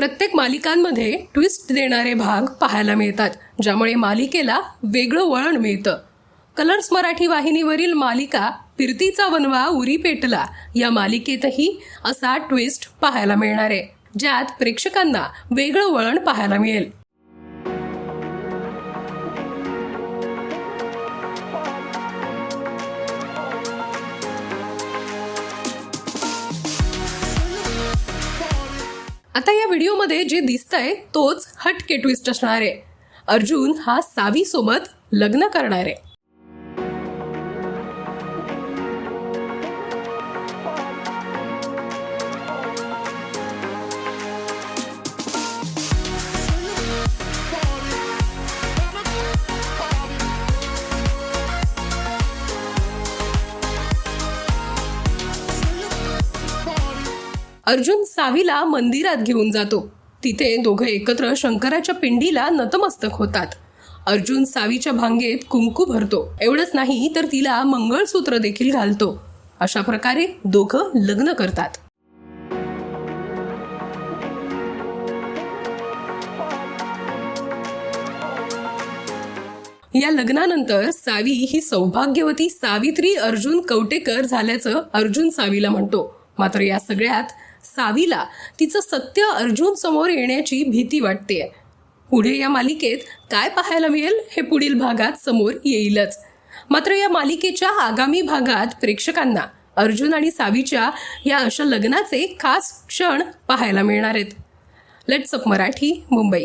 प्रत्येक मालिकांमध्ये ट्विस्ट देणारे भाग पाहायला मिळतात ज्यामुळे मालिकेला वेगळं वळण मिळतं. कलर्स मराठी वाहिनीवरील मालिका फिरतीचा वनवा उरी पेटला या मालिकेतही असा ट्विस्ट पाहायला मिळणार आहे ज्यात प्रेक्षकांना वेगळं वळण पाहायला मिळेल. आता या व्हिडिओमध्ये जे दिसतंय तोच हटके ट्विस्ट असणार. आहे अर्जुन हा सावी सोबत लग्न करणार. आहे अर्जुन सावीला मंदिरात घेऊन जातो. तिथे दोघं एकत्र शंकराच्या पिंडीला नतमस्तक होतात. अर्जुन सावीच्या भांगेत कुंकू भरतो. एवढंच नाही तर तिला मंगळसूत्र देखील घालतो. अशा प्रकारे दोघं लग्न करतात. या लग्नानंतर सावी ही सौभाग्यवती सावित्री अर्जुन कवटेकर झाल्याचं अर्जुन सावीला म्हणतो. मात्र या सगळ्यात सावीला तिचं सत्य अर्जुन समोर येण्याची भीती वाटते. पुढे या मालिकेत काय पाहायला मिळेल हे पुढील भागात समोर येईलच. मात्र या मालिकेच्या आगामी भागात प्रेक्षकांना अर्जुन आणि सावीच्या या अशा लग्नाचे खास क्षण पाहायला मिळणार आहेत. Let's up Marathi Mumbai.